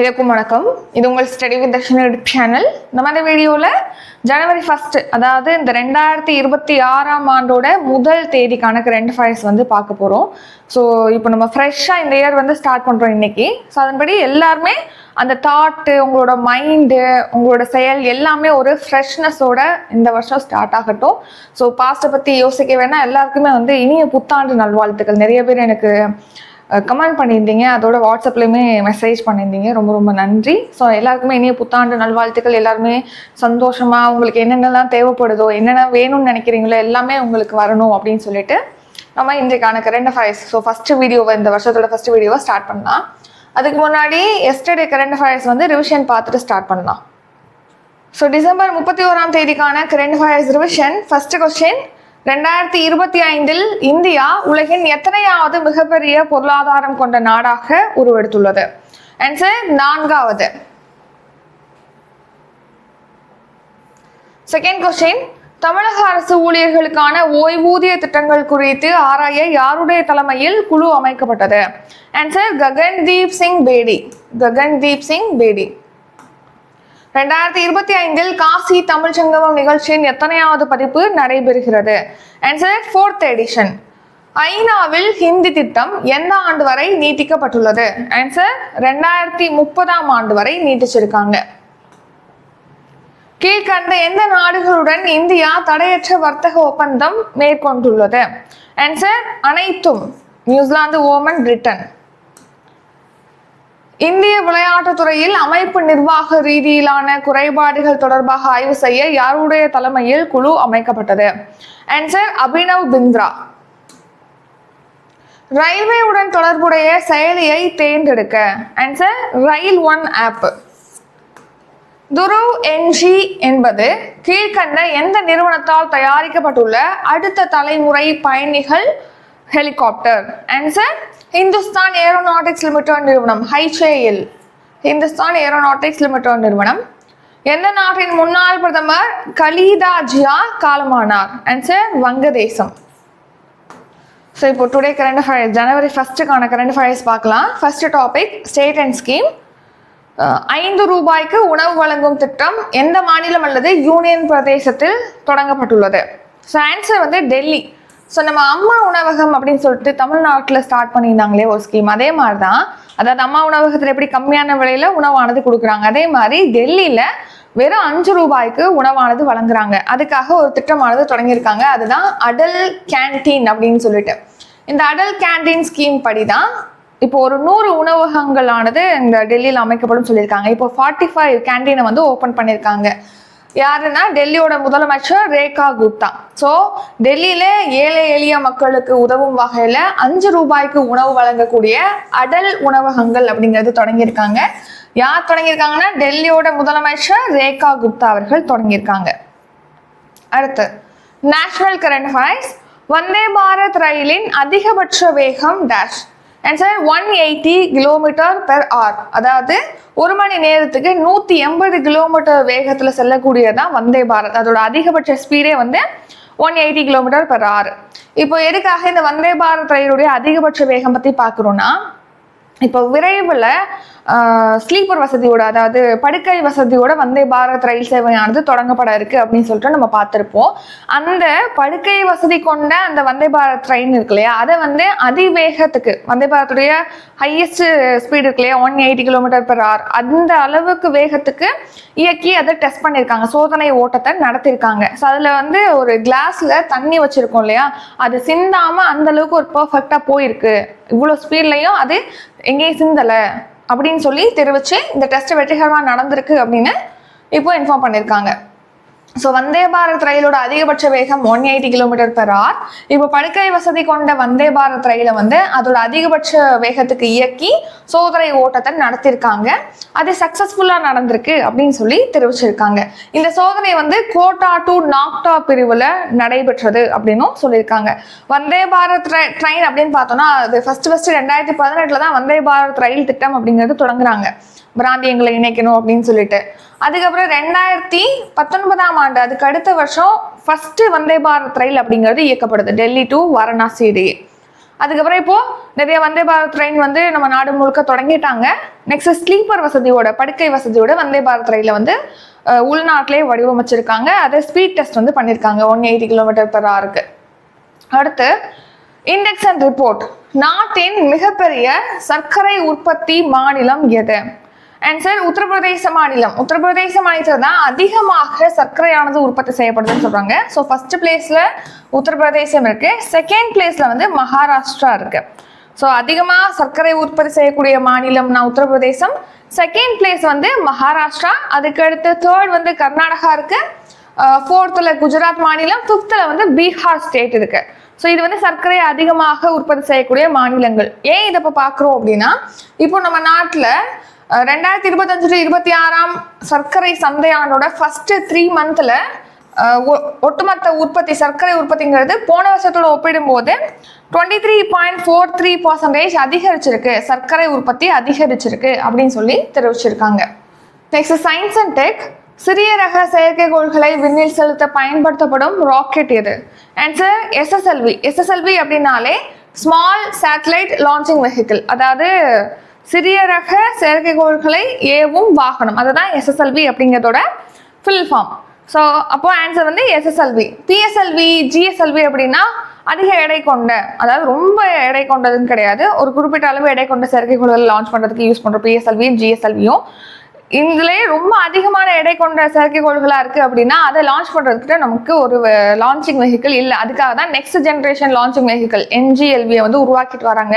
இதற்கும் வணக்கம். இது உங்கள் study with Darshan YouTube channel நம்ம இந்த வீடியோவில் ஜனவரி ஃபர்ஸ்ட் அதாவது இந்த ரெண்டாயிரத்தி இருபத்தி ஆறாம் ஆண்டோட முதல் தேதிக்கான கரண்ட் அஃபேர்ஸ் வந்து பார்க்க போகிறோம் ஸோ இப்போ நம்ம ஃப்ரெஷ்ஷாக இந்த இயர் வந்து ஸ்டார்ட் பண்ணுறோம் இன்னைக்கு. ஸோ அதன்படி எல்லாருமே அந்த தாட்டு உங்களோட மைண்டு உங்களோட செயல் எல்லாமே ஒரு ஃப்ரெஷ்னஸோட இந்த வருஷம் ஸ்டார்ட் ஆகட்டும். ஸோ பாஸ்ட்டை பற்றி யோசிக்க வேணால் எல்லாருக்குமே வந்து இனிய புத்தாண்டு நல்வாழ்த்துக்கள். நிறைய பேர் எனக்கு கமெண்ட் பண்ணியிருந்தீங்க. அதோட வாட்ஸ்அப்லேயுமே மெசேஜ் பண்ணியிருந்தீங்க. ரொம்ப ரொம்ப நன்றி. ஸோ எல்லாருக்குமே இனிய புத்தாண்டு நல்வாழ்த்துக்கள். எல்லாருமே சந்தோஷமாக உங்களுக்கு என்னென்னலாம் தேவைப்படுதோ என்னென்ன வேணும்னு நினைக்கிறீங்களோ எல்லாமே உங்களுக்கு வரணும் அப்படின்னு சொல்லிட்டு நம்ம இன்றைக்கான கரண்ட் அஃபேர்ஸ் ஸோ ஃபஸ்ட்டு வீடியோவை இந்த வருஷத்தோட ஃபஸ்ட்டு வீடியோவை ஸ்டார்ட் பண்ணலாம். அதுக்கு முன்னாடி எஸ்டர்டே கரண்ட் அஃபேர்ஸ் வந்து ரிவிஷன் பார்த்துட்டு ஸ்டார்ட் பண்ணலாம். ஸோ டிசம்பர் முப்பத்தி ஓராம் தேதிக்கான current affairs revision first question ரெண்டாயிரத்தி இருபத்தி ஐந்தில் இந்தியா உலகின் எத்தனையாவது மிகப்பெரிய பொருளாதாரம் கொண்ட நாடாக உருவெடுத்துள்ளது? ஆன்சர் நான்காவது. செகண்ட் கொஸ்டின் தமிழக அரசு ஊழியர்களுக்கான ஓய்வூதிய திட்டங்கள் குறித்து ஆராய யாருடைய தலைமையில் குழு அமைக்கப்பட்டது? ஆன்சர் ககன்தீப் சிங் பேடி. ககன்தீப் சிங் பேடி. ரெண்டாயிரத்தி இருபத்தி ஐந்தில் காசி தமிழ் சங்கமம் நிகழ்ச்சியின் எத்தனையாவது பதிப்பு நடைபெறுகிறது? ஆன்சர் ஃபோர்த் எடிஷன் ஐநாவில் ஹிந்தி திட்டம் எந்த ஆண்டு வரை நீட்டிக்கப்பட்டுள்ளது? ஆன்சர் ரெண்டாயிரத்தி முப்பதாம் ஆண்டு வரை நீட்டிச்சிருக்காங்க. கீழ்கண்ட எந்த நாடுகளுடன் இந்தியா தடையற்ற வர்த்தக ஒப்பந்தம் மேற்கொண்டுள்ளது? ஆன்சர் அனைத்தும் நியூசிலாந்து ஓமன் பிரிட்டன். இந்திய விளையாட்டுத் துறையில் அமைப்பு நிர்வாக ரீதியிலான குறைபாடுகள் தொடர்பாக ஆய்வு செய்ய யாருடைய தலைமையில் குழு அமைக்கப்பட்டது? ஆன்சர் அபினவ் பிந்த்ரா. ரயில்வேவுடன் தொடர்புடைய செயலியை தேர்ந்தெடுக்க. Answer rail one app. Dhruv NG என்பது கீழ்கண்ட எந்த நிறுவனத்தால் தயாரிக்கப்பட்டுள்ள அடுத்த தலைமுறை பயணிகள் helicopter. Answer Hindustan aeronautics limited நிறுவனம் ஹைச்சேஎல் ஹிந்துஸ்தான் ஏரோநாட்டிக்ஸ் லிமிடெட் நிறுவனம். எந்த நாட்டின் முன்னாள் பிரதமர்? கலீதா ஜியா காலமானார். ஆன்சர் வங்கதேசம். ஸோ இப்போ டுடே கரண்ட் அஃபேர்ஸ் ஜனவரி ஃபஸ்ட்டுக்கான கரண்ட் அஃபேர்ஸ் பார்க்கலாம். First topic state and scheme ஐந்து ரூபாய்க்கு உணவு வழங்கும் திட்டம் எந்த மாநிலம் அல்லது யூனியன் பிரதேசத்தில் தொடங்கப்பட்டுள்ளது? ஸோ ஆன்சர் வந்து டெல்லி. ஸோ நம்ம அம்மா உணவகம் அப்படின்னு சொல்லிட்டு தமிழ்நாட்டில் ஸ்டார்ட் பண்ணியிருந்தாங்களே ஒரு ஸ்கீம் அதே மாதிரி தான் அதாவது அம்மா உணவகத்தில் எப்படி கம்மியான விலையில் உணவானது கொடுக்குறாங்க. அதே மாதிரி டெல்லியில் வெறும் அஞ்சு ரூபாய்க்கு உணவானது வழங்குறாங்க. அதுக்காக ஒரு திட்டமானது தொடங்கியிருக்காங்க. அதுதான் அடல் கேன்டீன் அப்படின்னு சொல்லிட்டு. இந்த அடல் கேன்டீன் ஸ்கீம் படி தான் இப்போ ஒரு நூறு உணவகங்களானது இந்த டெல்லியில் அமைக்கப்படும் சொல்லியிருக்காங்க. இப்போ ஃபார்ட்டி ஃபைவ் கேன்டீனை வந்து ஓப்பன் பண்ணியிருக்காங்க. யாருன்னா டெல்லியோட முதலமைச்சர் ரேகா குப்தா. ஸோ டெல்லியில ஏழை எளிய மக்களுக்கு உதவும் வகையில் அஞ்சு ரூபாய்க்கு உணவு வழங்கக்கூடிய அடல் உணவகங்கள் அப்படிங்கிறது தொடங்கியிருக்காங்க. யார் தொடங்கியிருக்காங்கன்னா? டெல்லியோட முதலமைச்சர் ரேகா குப்தா அவர்கள் தொடங்கியிருக்காங்க. அடுத்து national current affairs Vande Bharat ரயிலின் அதிகபட்ச வேகம் dash answer one eighty kilometre per hour அதாவது ஒரு மணி நேரத்துக்கு நூற்றி எண்பது கிலோமீட்டர் வேகத்தில் செல்லக்கூடியதான் வந்தே பாரத். அதோட அதிகபட்ச ஸ்பீடே வந்து one eighty kilometre per hour இப்போ எதுக்காக இந்த வந்தே பாரத் ரயிலுடைய அதிகபட்ச வேகம் பற்றி பார்க்குறோன்னா இப்போ விரைவில் ஸ்லீப்பர் வசதியோட அதாவது படுக்கை வசதியோட வந்தே பாரத் ரயில் சேவையானது தொடங்கப்பட இருக்கு அப்படின்னு சொல்லிட்டு நம்ம பார்த்துருப்போம். அந்த படுக்கை வசதி கொண்ட அந்த வந்தே பாரத் ட்ரெயின் இருக்கு இல்லையா? அதை வந்து அதிவேகத்துக்கு வந்தே பாரத்துடைய ஹையஸ்ட் ஸ்பீடு இருக்கு இல்லையா? One eighty kilometre per hour அந்த அளவுக்கு வேகத்துக்கு இயக்கி அதை டெஸ்ட் பண்ணியிருக்காங்க. சோதனை ஓட்டத்தை நடத்தியிருக்காங்க. ஸோ அதில் வந்து ஒரு கிளாஸில் தண்ணி வச்சுருக்கோம் இல்லையா? அது சிந்தாமல் அந்த அளவுக்கு ஒரு பர்ஃபெக்டாக போயிருக்கு. இவ்வளோ ஸ்பீட்லையும் அது எங்கேயும் சிந்தலை. அப்படின்னு சொல்லி தெரிவித்து இந்த டெஸ்ட் வெற்றிகரமாக நடந்திருக்கு அப்படின்னு இப்போ இன்ஃபார்ம் பண்ணியிருக்காங்க ஸோ வந்தே பாரத் ரயிலோட அதிகபட்ச வேகம் one eighty kilometre per hour இப்போ படுக்கை வசதி கொண்ட வந்தே பாரத் ரயிலை வந்து அதோட அதிகபட்ச வேகத்துக்கு இயக்கி சோதனை ஓட்டத்தை நடத்தியிருக்காங்க அது சக்ஸஸ்ஃபுல்லாக நடந்திருக்கு அப்படின்னு சொல்லி தெரிவிச்சிருக்காங்க. இந்த சோதனை வந்து கோட்டா டு நாக்டா பிரிவில் நடைபெற்றது அப்படின்னும் சொல்லியிருக்காங்க. வந்தே பாரத் ட்ரெயின் அப்படின்னு பார்த்தோம்னா அது ஃபர்ஸ்ட் ஃபர்ஸ்ட் ரெண்டாயிரத்தி பதினெட்டில் தான் வந்தே பாரத் ரயில் திட்டம் அப்படிங்கிறது தொடங்குறாங்க. பிராந்தியங்களை இணைக்கணும் அப்படின்னு சொல்லிட்டு. அதுக்கப்புறம் ரெண்டாயிரத்தி பத்தொன்பதாம் ஆண்டு அதுக்கு அடுத்த வருஷம் ஃபர்ஸ்ட் வந்தே பாரத் ரயில் அப்படிங்கிறது இயக்கப்படுது. டெல்லி டு வாரணாசி இடையே. அதுக்கப்புறம் இப்போ நிறைய வந்தே பாரத் ட்ரெயின் வந்து நம்ம நாடு முழுக்க தொடங்கிட்டாங்க. நெக்ஸ்ட் ஸ்லீப்பர் வசதியோட படுக்கை வசதியோட வந்தே பாரத் ரயில வந்து உள்நாட்டிலே வடிவமைச்சிருக்காங்க. அதை ஸ்பீட் டெஸ்ட் வந்து பண்ணியிருக்காங்க. ஒன் எயிட்டி கிலோமீட்டர் பெர் ஹவருக்கு அடுத்து இண்டெக்ஸ் அண்ட் ரிப்போர்ட் நாட்டின் மிகப்பெரிய சர்க்கரை உற்பத்தி மாநிலம் எது? ஆன்சர் உத்தரப்பிரதேச மாநிலம். உத்தரப்பிரதேச மாநிலத்தில் தான் அதிகமாக சர்க்கரையானது உற்பத்தி செய்யப்படுதுன்னு சொல்றாங்க. ஸோ ஃபர்ஸ்ட் பிளேஸ்ல உத்தரப்பிரதேசம் இருக்கு. செகண்ட் பிளேஸ்ல வந்து மகாராஷ்டிரா இருக்கு. ஸோ அதிகமாக சர்க்கரை உற்பத்தி செய்யக்கூடிய மாநிலம்னா உத்தரப்பிரதேசம். செகண்ட் பிளேஸ் வந்து மகாராஷ்டிரா. அதுக்கடுத்து தேர்ட் வந்து கர்நாடகா இருக்கு. ஃபோர்த்தில் குஜராத் மாநிலம். ஃபிஃப்த்தில் வந்து பீகார் ஸ்டேட் இருக்கு. ஸோ இது வந்து சர்க்கரை அதிகமாக உற்பத்தி செய்யக்கூடிய மாநிலங்கள். ஏன் இதை இப்போ பார்க்குறோம் அப்படின்னா இப்போ நம்ம நாட்டில் ரெண்டாயிரத்தி இருபத்தஞ்சு டு இருபத்தி ஆறாம் சர்க்கரை சந்தையானோட ஃபர்ஸ்ட் த்ரீ மந்த்தில் ஒட்டுமொத்த உற்பத்தி சர்க்கரை உற்பத்திங்கிறது போன வருஷத்தோட ஒப்பிடும்போது twenty three point four three percentage அதிகரிச்சிருக்கு. சர்க்கரை உற்பத்தி அதிகரிச்சிருக்கு அப்படின்னு சொல்லி தெரிவிச்சிருக்காங்க. நெக்ஸ்ட் சயின்ஸ் அண்ட் டெக் சிறிய ரக செயற்கைக்கோள்களை விண்ணில் செலுத்த பயன்படுத்தப்படும் ராக்கெட் எது? ஆன்சர் எஸ்எஸ்எல்வி எஸ்எஸ்எல்வி அப்படின்னாலே ஸ்மால் சேட்டலைட் லான்ச்சிங் வெஹிக்கிள் அதாவது சிறிய ரக செயற்கைக்கோள்களை ஏவும் வாகனம். அதுதான் எஸ்எஸ்எல்வி அப்படிங்கிறதோட ஃபில் ஃபார்ம் ஸோ அப்போ ஆன்சர் வந்து எஸ்எஸ்எல்வி பிஎஸ்எல்வி ஜிஎஸ்எல்வி அப்படின்னா அதிக எடை கொண்ட அதாவது ரொம்ப எடை கொண்டதுன்னு கிடையாது. ஒரு குறிப்பிட்ட அளவு எடை கொண்ட செயற்கைக்கோள்களை லான்ச் பண்ணுறதுக்கு யூஸ் பண்ணுற பிஎஸ்எல்வியும் ஜிஎஸ்எல்வியும் இதுலேயே ரொம்ப அதிகமான எடை கொண்ட செயற்கைக்கோள்களாக இருக்குது அப்படின்னா அதை லான்ச் பண்ணுறதுக்கு நமக்கு ஒரு லான்ச்சிங் வெஹிக்கிள் இல்லை. அதுக்காக தான் நெக்ஸ்ட் ஜென்ரேஷன் லான்ச்சிங் வெஹிக்கிள் என்ஜிஎல்வியை வந்து உருவாக்கிட்டு வராங்க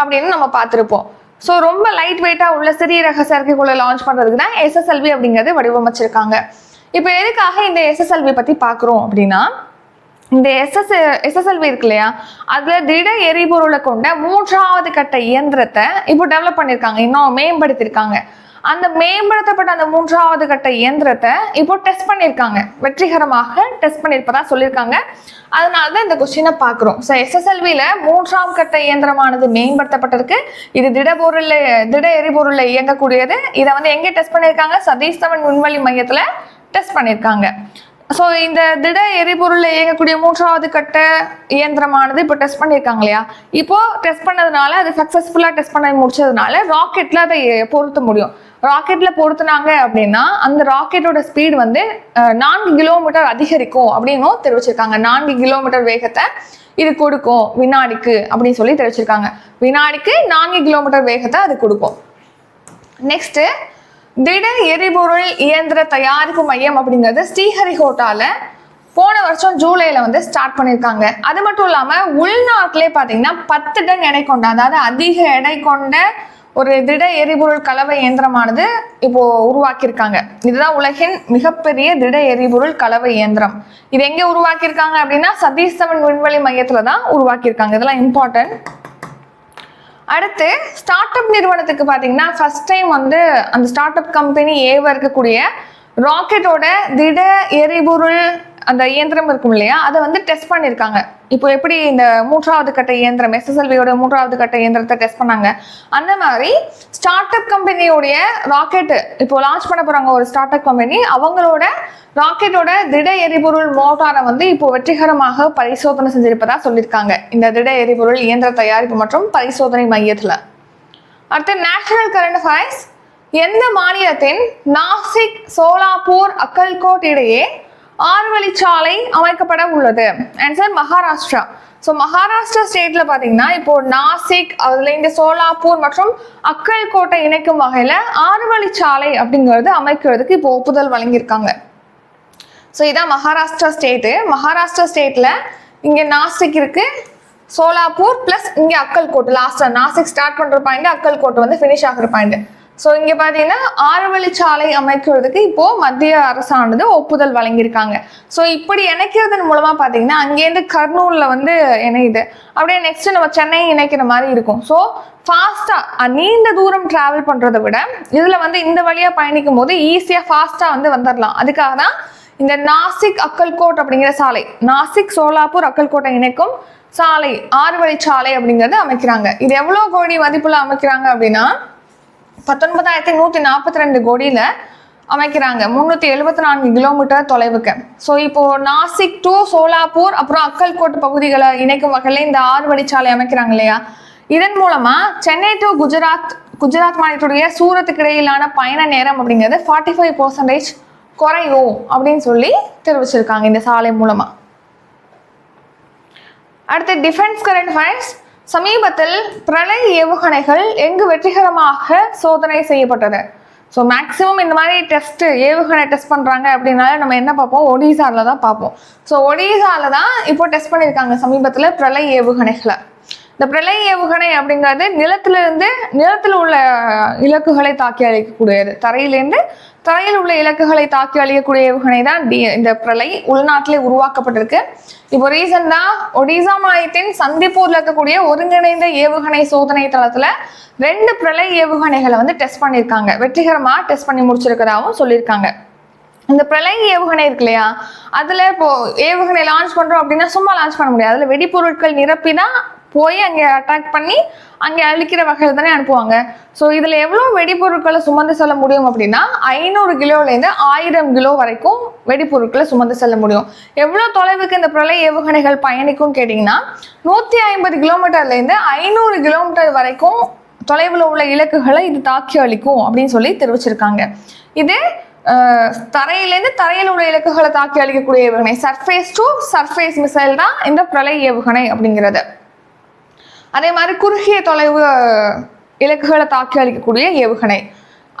அப்படின்னு நம்ம பார்த்துருப்போம். ஸோ ரொம்ப லைட் வெயிட்டாக உள்ள சிறிய ரக செயற்கைக்கோளை லான்ச் பண்ணுறதுக்கு தான் எஸ்எஸ்எல்வி அப்படிங்கிறது வடிவமைச்சிருக்காங்க. இப்போ எதுக்காக இந்த எஸ்எஸ்எல்வி பற்றி பார்க்குறோம் அப்படின்னா இந்த எஸ்எஸ் எஸ்எஸ்எல்வி இருக்கு இல்லையா? அதில் திட எரிபொருளை கொண்ட மூன்றாவது கட்ட இயந்திரத்தை இப்போ டெவலப் பண்ணியிருக்காங்க இன்னும் மேம்படுத்தியிருக்காங்க அந்த மேம்படுத்தப்பட்ட அந்த மூன்றாவது கட்ட இயந்திரத்தை இப்போ டெஸ்ட் பண்ணியிருக்காங்க. வெற்றிகரமாக டெஸ்ட் பண்ணியிருப்பதா சொல்லியிருக்காங்க. அதனால தான் இந்த கொஸ்டினை பார்க்குறோம். ஸோ எஸ்எஸ்எல்வியில் மூன்றாம் கட்ட இயந்திரமானது மேம்படுத்தப்பட்டிருக்கு. இது திடபொருள் திட எரிபொருளில் இயங்கக்கூடியது. இதை வந்து எங்கே டெஸ்ட் பண்ணியிருக்காங்க? சதீஷ் தவன் விண்வெளி மையத்தில் டெஸ்ட் பண்ணியிருக்காங்க. ஸோ இந்த திட எரிபொருளில் இயங்கக்கூடிய மூன்றாவது கட்ட இயந்திரமானது இப்போ டெஸ்ட் பண்ணியிருக்காங்க இல்லையா? இப்போ டெஸ்ட் பண்ணதுனால அது சக்ஸஸ்ஃபுல்லாக டெஸ்ட் பண்ண முடிச்சதுனால ராக்கெட்டில் அதை பொருத்த முடியும். ராக்கெட்டில் பொருத்துனாங்க அப்படின்னா அந்த ராக்கெட்டோட ஸ்பீடு வந்து நான்கு கிலோமீட்டர் அதிகரிக்கும் அப்படின்னும் தெரிவிச்சிருக்காங்க. நான்கு கிலோமீட்டர் வேகத்தை இது கொடுக்கும் வினாடிக்கு அப்படின்னு சொல்லி தெரிவிச்சிருக்காங்க. வினாடிக்கு நான்கு கிலோமீட்டர் வேகத்தை அது கொடுக்கும். நெக்ஸ்ட் திட எரிபொருள் இயந்திர தயாரிப்பு மையம் அப்படிங்கிறது ஸ்ரீஹரிகோட்டால போன வருஷம் ஜூலையில் வந்து ஸ்டார்ட் பண்ணியிருக்காங்க அது மட்டும் இல்லாம உள்நாட்டிலே பார்த்தீங்கன்னா பத்து டன் எடை கொண்ட அதாவது அதிக எடை கொண்ட ஒரு திட எரிபொருள் கலவை இயந்திரமானது இப்போ உருவாக்கியிருக்காங்க. இதுதான் உலகின் மிகப்பெரிய திட எரிபொருள் கலவை இயந்திரம். இது எங்கே உருவாக்கியிருக்காங்க அப்படின்னா சதீஷ் தவன் விண்வெளி மையத்தில் தான் உருவாக்கியிருக்காங்க. இதெல்லாம் இம்பார்ட்டன்ட் அடுத்து ஸ்டார்ட் அப் நிறுவனத்துக்கு பார்த்தீங்கன்னா ஃபர்ஸ்ட் டைம் வந்து அந்த ஸ்டார்ட் அப் கம்பெனி ஏவ இருக்கக்கூடிய ராக்கெட்டோட திட எரிபொருள் அந்த இயந்திரம் இருக்கும் இல்லையா? அதை வந்து டெஸ்ட் பண்ணியிருக்காங்க இப்போ எப்படி இந்த மூன்றாவது கட்ட இயந்திரம் எஸ்எஸ்எல்வியோட மூன்றாவது கட்ட இயந்திரத்தை டெஸ்ட் பண்ணாங்க? அந்த மாதிரி ஸ்டார்ட் அப் கம்பெனியோடைய ராக்கெட்டு இப்போ லான்ச் பண்ண போகிறாங்க ஒரு ஸ்டார்ட் அப் கம்பெனி அவங்களோட ராக்கெட்டோட திட எரிபொருள் மோட்டாரை வந்து இப்போ வெற்றிகரமாக பரிசோதனை செஞ்சிருப்பதா சொல்லியிருக்காங்க இந்த திட எரிபொருள் இயந்திர தயாரிப்பு மற்றும் பரிசோதனை மையத்தில். அடுத்து நேஷனல் கரண்ட் அஃபேர்ஸ் எந்த மாநிலத்தின் நாசிக் சோலாப்பூர் அக்கல்கோட் இடையே ஆறு வழிச்சாலை அமைக்கப்பட உள்ளது. ஆன்சர் மகாராஷ்டிரா. ஸோ மகாராஷ்டிரா ஸ்டேட்ல பார்த்தீங்கன்னா இப்போ நாசிக் அதுல இந்த சோலாப்பூர் மற்றும் அக்கல்கோட்டை இணைக்கும் வகையில் ஆறு வழிச்சாலை அப்படிங்கிறது அமைக்கிறதுக்கு இப்போ ஒப்புதல் வழங்கியிருக்காங்க. ஸோ இதான் மகாராஷ்டிரா ஸ்டேட்டு மகாராஷ்டிரா ஸ்டேட்டில் இங்கே நாசிக் இருக்கு. சோலாப்பூர் பிளஸ் இங்கே அக்கல்கோட்டு லாஸ்ட்டாக நாசிக் ஸ்டார்ட் பண்ணுற பாயிண்ட் அக்கல்கோட் வந்து ஃபினிஷ் ஆகுற பாயிண்ட் ஸோ இங்கே பார்த்தீங்கன்னா ஆறு வழிச்சாலை அமைக்கிறதுக்கு இப்போ மத்திய அரசானது ஒப்புதல் வழங்கியிருக்காங்க. ஸோ இப்படி இணைக்கிறதன் மூலமாக பார்த்தீங்கன்னா அங்கேருந்து கர்னூலில் வந்து இணையுது. அப்படியே நெக்ஸ்ட் நம்ம சென்னை இணைக்கிற மாதிரி இருக்கும். ஸோ ஃபாஸ்ட்டாக நீண்ட தூரம் ட்ராவல் பண்ணுறதை விட இதில் வந்து இந்த வழியாக பயணிக்கும் போது ஈஸியாக ஃபாஸ்ட்டாக வந்து வந்துடலாம் அதுக்காக தான் இந்த நாசிக் அக்கல்கோட் அப்படிங்கிற சாலை நாசிக் சோலாப்பூர் அக்கல்கோட்டை இணைக்கும் சாலை ஆறு சாலை அப்படிங்கிறது அமைக்கிறாங்க. இது எவ்வளோ கோடி மதிப்பில் அமைக்கிறாங்க அப்படின்னா பத்தொன்பதாயிரத்தி நூற்றி நாற்பத்தி ரெண்டு கோடியில் அமைக்கிறாங்க. முந்நூற்றி எழுபத்தி நான்கு கிலோமீட்டர் தொலைவுக்கு. ஸோ இப்போ நாசிக் டு சோலாப்பூர் அப்புறம் அக்கல்கோட் பகுதிகளை இணைக்கும் வகையில் இந்த ஆறு வழிச்சாலை அமைக்கிறாங்க இல்லையா? இதன் மூலமா சென்னை டு குஜராத் குஜராத் மாநிலத்துடைய சூரத்துக்கு இடையிலான பயண நேரம் அப்படிங்கிறது ஃபார்ட்டி ஃபைவ் பர்சன்டேஜ் குறையும் அப்படின்னு சொல்லி தெரிவிச்சிருக்காங்க இந்த சாலை மூலமா. அடுத்து டிஃபென்ஸ் கரண்ட் ஃபைன்ஸ் சமீபத்தில் பிரளய் ஏவுகணைகள் எங்கு வெற்றிகரமாக சோதனை செய்யப்பட்டது? ஸோ மேக்ஸிமம் இந்த மாதிரி டெஸ்ட்டு ஏவுகணை டெஸ்ட் பண்ணுறாங்க அப்படின்னால நம்ம என்ன பார்ப்போம்? ஒடிசாவில் தான் பார்ப்போம். ஸோ ஒடிசாவில் தான் இப்போ டெஸ்ட் பண்ணியிருக்காங்க சமீபத்தில் பிரளய் ஏவுகணைகளை. இந்த பிரளய ஏவுகணை அப்படிங்கிறது நிலத்திலிருந்து நிலத்தில் உள்ள இலக்குகளை தாக்கி அழிக்கக்கூடியது. தரையிலேருந்து தரையில் உள்ள இலக்குகளை தாக்கி அழிக்கக்கூடிய ஏவுகணை தான் டி இந்த பிரளை உள்நாட்டிலே உருவாக்கப்பட்டிருக்கு. இப்போ ரீசெண்டா ஒடிசா மாநிலத்தின் சந்திப்பூர்ல இருக்கக்கூடிய ஒருங்கிணைந்த ஏவுகணை சோதனை தளத்துல ரெண்டு பிரலை ஏவுகணைகளை வந்து டெஸ்ட் பண்ணியிருக்காங்க. வெற்றிகரமா டெஸ்ட் பண்ணி முடிச்சிருக்கிறதாவும் சொல்லியிருக்காங்க. இந்த பிரளய ஏவுகணை இருக்கு இல்லையா? அதுல இப்போ ஏவுகணை லான்ச் பண்றோம் அப்படின்னா சும்மா லான்ச் பண்ண முடியாது. அதுல வெடிப்பொருட்கள் நிரப்பி தான் போய் அங்கே அட்டாக் பண்ணி அங்கே அழிக்கிற வகையில் தானே அனுப்புவாங்க. ஸோ இதில் எவ்வளோ வெடிபொருட்களை சுமந்து செல்ல முடியும் அப்படின்னா ஐநூறு கிலோலேருந்து ஆயிரம் கிலோ வரைக்கும் வெடிப்பொருட்களை சுமந்து செல்ல முடியும். எவ்வளோ தொலைவுக்கு இந்த பிரளய ஏவுகணைகள் பயணிக்கும் கேட்டிங்கன்னா நூற்றி ஐம்பது கிலோமீட்டர்லேருந்து ஐநூறு கிலோமீட்டர் வரைக்கும் தொலைவில் உள்ள இலக்குகளை இது தாக்கி அளிக்கும் அப்படின்னு சொல்லி தெரிவிச்சிருக்காங்க. இது தரையிலேருந்து தரையில் உள்ள இலக்குகளை தாக்கி அளிக்கக்கூடிய ஏவுகணை. சர்ஃபேஸ் டு சர்ஃபேஸ் மிசைல் தான் இந்த பிரளய ஏவுகணை அப்படிங்கிறது. அதே மாதிரி குறுகிய தொலைவு இலக்குகளை தாக்கி அளிக்கக்கூடிய ஏவுகணை.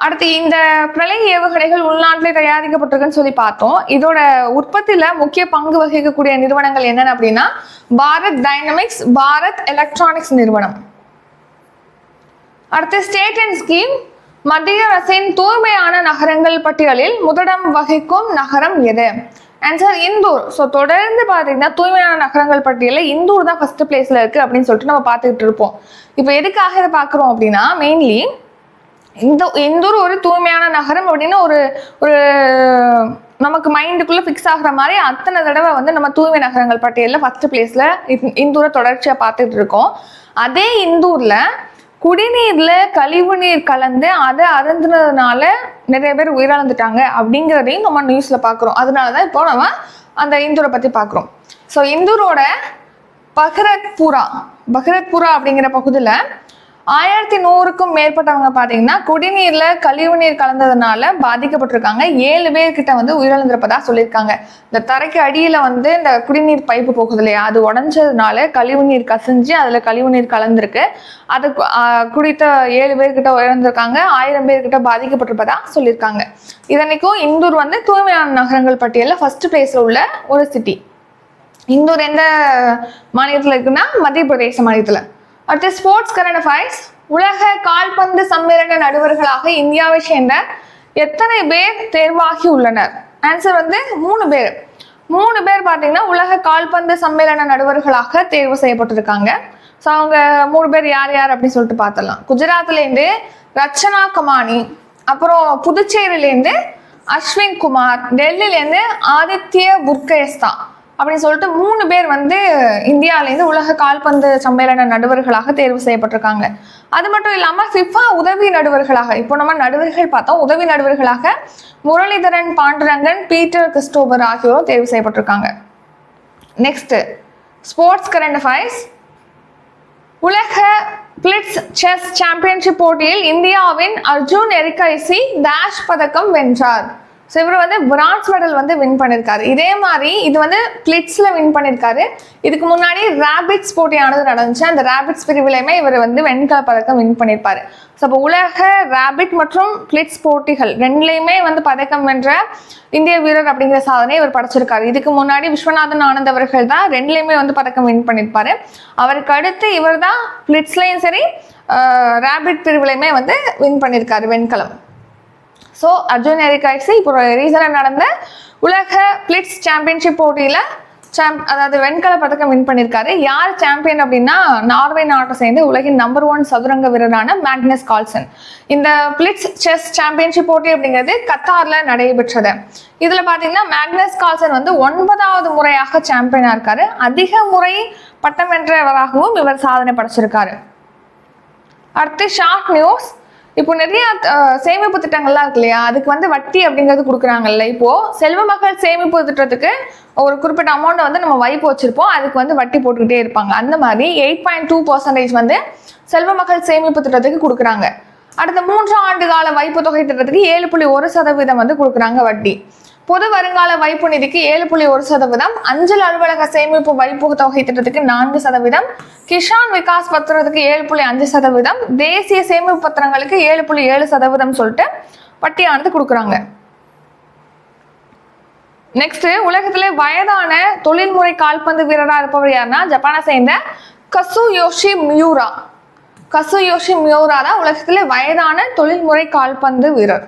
அடுத்து இந்த பிரளய ஏவுகணைகள் உள்நாட்டிலே தயாரிக்கப்பட்டிருக்குன்னு சொல்லி பார்த்தோம். இதோட உற்பத்தியில முக்கிய பங்கு வகிக்கக்கூடிய நிறுவனங்கள் என்னென்ன அப்படின்னா பாரத் டைனமிக்ஸ் பாரத் எலக்ட்ரானிக்ஸ் நிறுவனம். அடுத்து ஸ்டேட் அண்ட் ஸ்கீம் மத்திய அரசின் தூய்மையான நகரங்கள் பட்டியலில் முதலிடம் வகிக்கும் நகரம் எது? ஆன்சர் இந்தூர். ஸோ தொடர்ந்து பார்த்தீங்கன்னா தூய்மையான நகரங்கள் பட்டியலில் இந்தூர் தான் ஃபர்ஸ்ட் பிளேஸில் இருக்குது அப்படின்னு சொல்லிட்டு நம்ம பார்த்துக்கிட்டு இருப்போம். இப்போ எதுக்காக இதை பார்க்குறோம் அப்படின்னா மெயின்லி இந்த இந்தூர் ஒரு தூய்மையான நகரம் அப்படின்னு ஒரு ஒரு நமக்கு மைண்டுக்குள்ளே ஃபிக்ஸ் ஆகுற மாதிரி அத்தனை தடவை வந்து நம்ம தூய்மை நகரங்கள் பட்டியலில் ஃபஸ்ட்டு பிளேஸில் இந்தூரை தொடர்ச்சியாக பார்த்துட்டு இருக்கோம். அதே இந்தூரில் குடிநீரில் கழிவு நீர் கலந்து அதை அருந்தினதுனால நிறைய பேர் உயிரிழந்துட்டாங்க அப்படிங்கிறதையும் நம்ம நியூஸில் பார்க்குறோம். அதனால தான் இப்போ நம்ம அந்த இந்தூரை பற்றி பார்க்குறோம். ஸோ இந்தூரோட பகரத்புரா பகரத்புரா அப்படிங்கிற பகுதியில் ஆயிரத்தி நூறுக்கும் மேற்பட்டவங்க பார்த்தீங்கன்னா குடிநீர்ல கழிவு நீர் கலந்ததுனால பாதிக்கப்பட்டிருக்காங்க. ஏழு பேர்கிட்ட வந்து உயிரிழந்திருப்பதா சொல்லியிருக்காங்க. இந்த தரைக்கு அடியில வந்து இந்த குடிநீர் பைப்பு போகுது இல்லையா? அது உடஞ்சதுனால கழிவு நீர் கசிஞ்சு அதுல கழிவு நீர் கலந்திருக்கு. அது குடித்த ஏழு பேர்கிட்ட உயர்ந்திருக்காங்க ஆயிரம் பேர்கிட்ட பாதிக்கப்பட்டிருப்பதா சொல்லியிருக்காங்க. இதனைக்கும் இந்தூர் வந்து தூய்மையான நகரங்கள் பட்டியலில் ஃபர்ஸ்ட் பிளேஸ்ல உள்ள ஒரு சிட்டி இந்தூர் எந்த மாநிலத்தில் இருக்குன்னா மத்திய பிரதேச மாநிலத்தில். அடுத்து ஸ்போர்ட்ஸ் கரண்ட் அஃபைர்ஸ் உலக கால்பந்து சம்மேளன நடுவர்களாக இந்தியாவை சேர்ந்த எத்தனை பேர் தேர்வாகி உள்ளனர்? ஆன்சர் வந்து மூணு பேர். மூணு பேர் பார்த்தீங்கன்னா உலக கால்பந்து சம்மேளன நடுவர்களாக தேர்வு செய்யப்பட்டிருக்காங்க. ஸோ அவங்க மூணு பேர் யார் யார் அப்படின்னு சொல்லிட்டு பார்த்துடலாம். குஜராத்லேருந்து ரச்சனா கமானி அப்புறம் புதுச்சேரியிலேருந்து அஸ்வின் குமார் டெல்லியிலேருந்து ஆதித்ய புர்கேஸ்தான் அப்படின்னு சொல்லிட்டு மூணு பேர் வந்து இந்தியாவிலேருந்து உலக கால்பந்து சம்மேளன நடுவர்களாக தேர்வு செய்யப்பட்டிருக்காங்க. அது மட்டும் இல்லாமல் ஃபிஃபா உதவி நடுவர்களாக இப்போ நம்ம நடுவர்கள் பார்த்தோம் உதவி நடுவர்களாக முரளிதரன் பாண்டுரங்கன் பீட்டர் கிறிஸ்டோபர் ஆகியோரும் தேர்வு செய்யப்பட்டிருக்காங்க. நெக்ஸ்ட் ஸ்போர்ட்ஸ் கரண்ட் அஃபைர்ஸ் உலக பிளிட்ஸ் செஸ் சாம்பியன்ஷிப் போட்டியில் இந்தியாவின் அர்ஜுன் எரிகைசி டேஷ் பதக்கம் வென்றார். ஸோ இவர் வந்து பிரான்ஸ் மெடல் வந்து வின் பண்ணியிருக்காரு இதே மாதிரி இது வந்து கிளிட்ஸில் வின் பண்ணியிருக்காரு இதுக்கு முன்னாடி ரேபிட்ஸ் போட்டியானது நடந்துச்சு. அந்த ரேபிட்ஸ் பிரிவிலையுமே இவர் வந்து வெண்கல பதக்கம் வின் பண்ணியிருப்பார் ஸோ அப்போ உலக ரேபிட் மற்றும் கிளிட்ஸ் போட்டிகள் ரெண்டுலேயுமே வந்து பதக்கம் வென்ற இந்திய வீரர் அப்படிங்கிற சாதனை இவர் படைச்சிருக்காரு. இதுக்கு முன்னாடி விஸ்வநாதன் ஆனந்த் அவர்கள் தான் ரெண்டுலேயுமே வந்து பதக்கம் வின் பண்ணியிருப்பாரு அவருக்கு அடுத்து இவர் தான் கிளிட்ஸ்லேயும் சரி ரேபிட் பிரிவிலையுமே வந்து வின் பண்ணியிருக்காரு வெண்கலம். ஸோ அர்ஜுன் எரிகாய்ஸி இப்போ ரீசனாக நடந்த உலக பிளிட்ஸ் சாம்பியன்ஷிப் போட்டியில் சாம் அதாவது வெண்கல பதக்கம் வின் பண்ணியிருக்காரு. யார் சாம்பியன் அப்படின்னா நார்வே நாட்டை சேர்ந்து உலகின் நம்பர் ஒன் சதுரங்க வீரரான மேக்னஸ் கால்சன் இந்த பிளிட்ஸ் செஸ் சாம்பியன்ஷிப் போட்டி அப்படிங்கிறது கத்தாரில் நடைபெற்றது. இதில் பார்த்தீங்கன்னா மேக்னஸ் கால்சன் வந்து ஒன்பதாவது முறையாக சாம்பியனாக இருக்காரு. அதிக முறை பட்டம் வென்றவராகவும் இவர் சாதனை படைச்சிருக்காரு. அடுத்து ஷார்ட் நியூஸ் இப்போ நிறைய சேமிப்பு திட்டங்கள்லாம் இருக்கு இல்லையா? அதுக்கு வந்து வட்டி அப்படிங்கிறது கொடுக்குறாங்கல்ல. இப்போ செல்வ மகள் சேமிப்பு திட்டத்துக்கு ஒரு குறிப்பிட்ட அமௌண்ட் வந்து நம்ம வைப்பு வச்சிருப்போம். அதுக்கு வந்து வட்டி போட்டுக்கிட்டே இருப்பாங்க. அந்த மாதிரி எயிட் பாயிண்ட் டூ பர்சன்டேஜ் வந்து செல்வ மகள் சேமிப்பு திட்டத்துக்கு கொடுக்குறாங்க. அடுத்த மூன்று ஆண்டு கால வைப்பு தொகை திட்டத்துக்கு ஏழு புள்ளி ஒரு சதவீதம் வந்து கொடுக்குறாங்க வட்டி. பொது வருங்கால வைப்பு நிதிக்கு ஏழு புள்ளி ஒரு சதவீதம் அஞ்சல் அலுவலக சேமிப்பு வைப்பு தொகை திட்டத்துக்கு நான்கு சதவீதம் கிஷான் விகாஸ் பத்திரத்துக்கு ஏழு புள்ளி அஞ்சு சதவீதம் தேசிய சேமிப்பு பத்திரங்களுக்கு ஏழு புள்ளி ஏழு சதவீதம் சொல்லிட்டு பட்டியானது கொடுக்குறாங்க. நெக்ஸ்ட் உலகத்திலே வயதான தொழில்முறை கால்பந்து வீரராக இருப்பவர் யாருன்னா ஜப்பானை சேர்ந்த கசு யோஷி மியூரா. கசு யோஷி மியூரா தான் உலகத்திலே வயதான தொழில்முறை கால்பந்து வீரர்.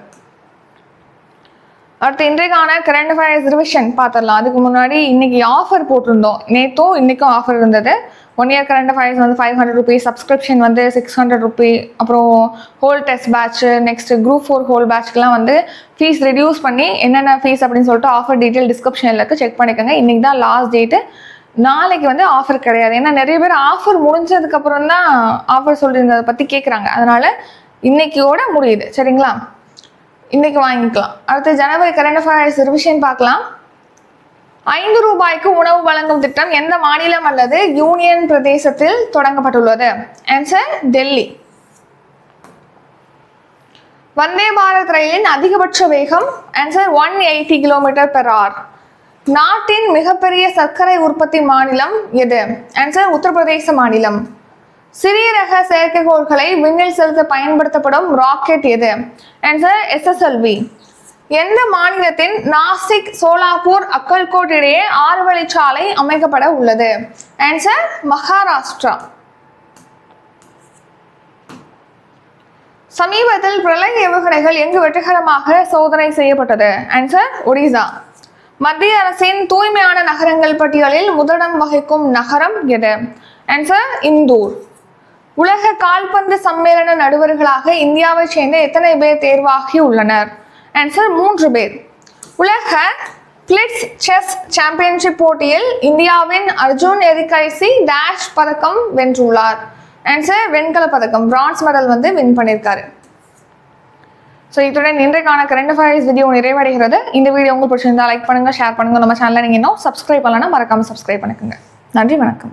அடுத்து இன்றைக்கான கரண்ட் அஃபேர்ஸ் ரிவிஷன் பார்த்துடலாம். அதுக்கு முன்னாடி இன்னைக்கு ஆஃபர் போட்டிருந்தோம். நேற்றும் இன்னைக்கும் ஆஃபர் இருந்தது. ஒன் இயர் கரண்ட் அஃபேர்ஸ் வந்து ஃபைவ் ஹண்ட்ரட் ருபீஸ் சப்ஸ்கிரிப்ஷன் வந்து சிக்ஸ் ஹண்ட்ரட் ருபி அப்புறம் whole test batch next group four whole பேட்ச்க்குலாம் வந்து ஃபீஸ் ரெடியூஸ் பண்ணி என்னென்ன ஃபீஸ் அப்படின்னு சொல்லிட்டு ஆஃபர் டீட்டெயில் டிஸ்கிரிப்ஷனில் இருக்கு. செக் பண்ணிக்கோங்க. இன்னைக்கு தான் லாஸ்ட் டேட்டு நாளைக்கு வந்து ஆஃபர் கிடையாது. ஏன்னா நிறைய பேர் ஆஃபர் முடிஞ்சதுக்கப்புறம் தான் ஆஃபர் சொல்லியிருந்ததை பற்றி கேட்குறாங்க அதனால் இன்னைக்கோட முடியுது. சரிங்களா? இன்னைக்கு வாங்கிக்கலாம். அடுத்து ஜனவரி கரண்ட் அஃபேர்ஸ் ரிவிஷன் பார்க்கலாம். ஐந்து ரூபாய்க்கு உணவு வழங்கும் திட்டம் எந்த மாநிலம் அல்லது யூனியன் பிரதேசத்தில் தொடங்கப்பட்டுள்ளது? ஆன்சர் டெல்லி. வந்தே பாரத் ரயிலின் அதிகபட்ச வேகம் answer one eighty kilometre per hour நாட்டின் மிகப்பெரிய சர்க்கரை உற்பத்தி மாநிலம் எது? ஆன்சர் உத்தரப்பிரதேச மாநிலம். சிறிய ரக செயற்கைக்கோள்களை விண்ணில் செலுத்த பயன்படுத்தப்படும் ராக்கெட் எது? ஆன்சர் எஸ்எஸ்எல்வி எந்த மாநிலத்தின் நாசிக் சோலாப்பூர் அக்கல்கோட் இடையே ஆறு வழிச்சாலை அமைக்கப்பட உள்ளது? ஆன்சர் மகாராஷ்டிரா. சமீபத்தில் பிரளய ஏவுகணைகள் எங்கு வெற்றிகரமாக சோதனை செய்யப்பட்டது? ஆன்சர் ஒடிசா மத்திய அரசின் தூய்மையான நகரங்கள் பட்டியலில் முதலிடம் வகிக்கும் நகரம் எது? ஆன்சர் இந்தூர். உலக கால்பந்து சம்மேளன நடுவர்களாக இந்தியாவைச் சேர்ந்த எத்தனை பேர் தேர்வாகி உள்ளனர்? ஆன்சர் மூன்று பேர். உலக கிளிட்ஸ் செஸ் சாம்பியன்ஷிப் போட்டியில் இந்தியாவின் அர்ஜுன் எரிகைசி டேஷ் பதக்கம் வென்றுள்ளார். ஆன்சர் வெண்கல பதக்கம். பிரான்ஸ் மெடல் வந்து வின் பண்ணியிருக்காரு ஸோ இத்துடன் இன்றைக்கான கரண்ட் அஃபேர்ஸ் வீடியோ நிறைவடைகிறது. இந்த வீடியோ உங்களுக்கு பிடிச்சிருந்தா லைக் பண்ணுங்க ஷேர் பண்ணுங்க. நம்ம சேனலை நீங்கள் இன்னும் சப்ஸ்கிரைப் பண்ணலன்னா மறக்காம சப்ஸ்கிரைப் பண்ணிக்கோங்க. நன்றி வணக்கம்.